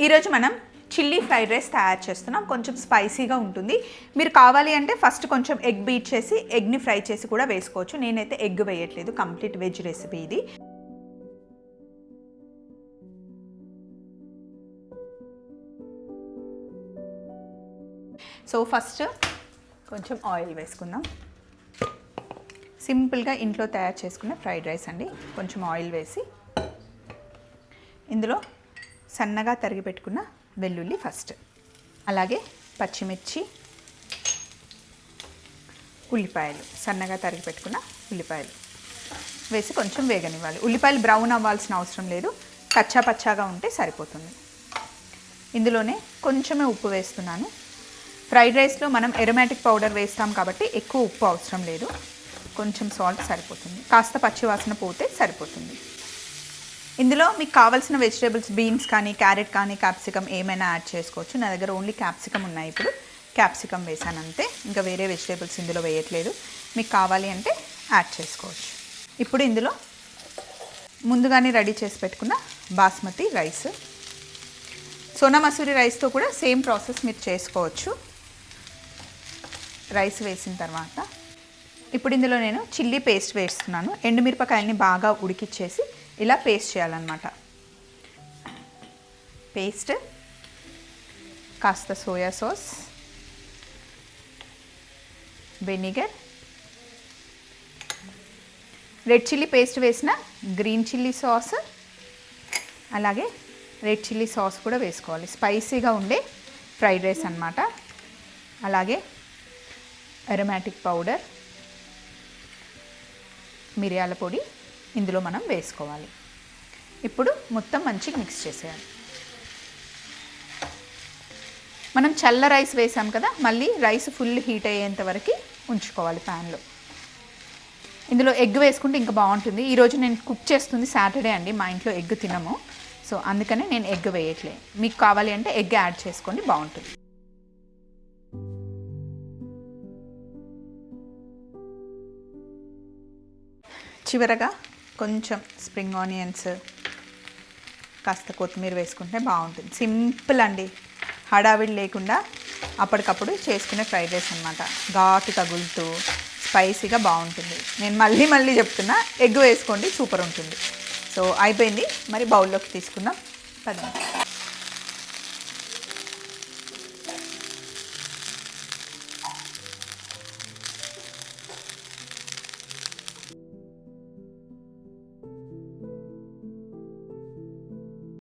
ఈరోజు మనం chilli fried rice తయారు చేస్తున్నాం. కొంచెం స్పైసీగా ఉంటుంది. మీరు కావాలి అంటే ఫస్ట్ కొంచెం ఎగ్ బీట్ చేసి ఎగ్ని ఫ్రై చేసి కూడా వేసుకోవచ్చు. నేనైతే ఎగ్ వేయట్లేదు. కంప్లీట్ వెజ్ రెసిపీ ఇది. సో ఫస్ట్ కొంచెం ఆయిల్ వేసుకుందాం. సింపుల్గా ఇంట్లో తయారు చేసుకున్న ఫ్రైడ్ రైస్ అండి. కొంచెం ఆయిల్ వేసి ఇందులో సన్నగా తరిగి పెట్టుకున్న వెల్లుల్లి ఫస్ట్ అలాగే పచ్చిమిర్చి ఉల్లిపాయలు సన్నగా తరిగి పెట్టుకున్న ఉల్లిపాయలు. వేసి కొంచెం వేగనివ్వాలి. ఉల్లిపాయలు బ్రౌన్ అవ్వాల్సిన అవసరం లేదు. కచ్చా పచ్చాగా ఉంటే సరిపోతుంది. ఇందులోనే కొంచెమే ఉప్పు వేస్తున్నాను. ఫ్రైడ్ రైస్లో మనం ఎరోమాటిక్ పౌడర్ వేస్తాం కాబట్టి ఎక్కువ ఉప్పు అవసరం లేదు. కొంచెం సాల్ట్ సరిపోతుంది. కాస్త పచ్చివాసన పోతే సరిపోతుంది. ఇందులో మీకు కావాల్సిన వెజిటేబుల్స్ బీన్స్ కానీ క్యారెట్ కానీ క్యాప్సికమ్ ఏమైనా యాడ్ చేసుకోవచ్చు. నా దగ్గర ఓన్లీ క్యాప్సికమ్ ఉన్నాయి ఇప్పుడు. క్యాప్సికమ్ వేసాను అంతే. ఇంకా వేరే వెజిటేబుల్స్ ఇందులో వేయట్లేదు. మీకు కావాలి అంటే యాడ్ చేసుకోవచ్చు. ఇప్పుడు ఇందులో ముందుగానే రెడీ చేసి పెట్టుకున్న బాస్మతి రైస్. సోనా మసూరి రైస్తో కూడా సేమ్ ప్రాసెస్ మీరు చేసుకోవచ్చు. రైస్ వేసిన తర్వాత. ఇప్పుడు ఇందులో నేను చిల్లీ పేస్ట్ వేస్తున్నాను. ఎండుమిరపకాయలని బాగా ఉడికిచ్చేసి ఇలా పేస్ట్ చేయాలన్నమాట. పేస్ట్ కాస్త soya sauce vinegar red chilli paste వేసిన గ్రీన్ చిల్లీ సాస్ అలాగే రెడ్ చిల్లీ సాస్ కూడా వేసుకోవాలి. స్పైసీగా ఉండే ఫ్రైడ్ రైస్ అన్నమాట. అలాగే అరోమాటిక్ పౌడర్ మిరియాల పొడి ఇందులో మనం వేసుకోవాలి. ఇప్పుడు మొత్తం మంచిగా మిక్స్ చేసేయాలి. మనం చల్ల రైస్ వేసాం కదా మళ్ళీ రైస్ ఫుల్ హీట్ అయ్యేంత వరకు ఉంచుకోవాలి ప్యాన్లో. ఇందులో ఎగ్ వేసుకుంటే ఇంకా బాగుంటుంది. ఈరోజు నేను కుక్ చేస్తుంది సాటర్డే అండి మా ఇంట్లో ఎగ్ తినము. సో అందుకనే నేను ఎగ్ వేయట్లే. మీకు కావాలి అంటే ఎగ్ యాడ్ చేసుకోండి బాగుంటుంది. చివరగా కొంచెం స్ప్రింగ్ ఆనియన్స్ కాస్త కొత్తిమీర వేసుకుంటే బాగుంటుంది. సింపుల్ అండి. హడావిడి లేకుండా అప్పటికప్పుడు చేసుకునే ఫ్రైడ్ రైస్ అనమాట ఘాటు తగులుతూ స్పైసీగా బాగుంటుంది. నేను మళ్ళీ మళ్ళీ చెప్తున్నా ఎగ్ వేసుకోండి సూపర్ ఉంటుంది. సో అయిపోయింది. మరి బౌల్లోకి తీసుకుందాం. పదండి.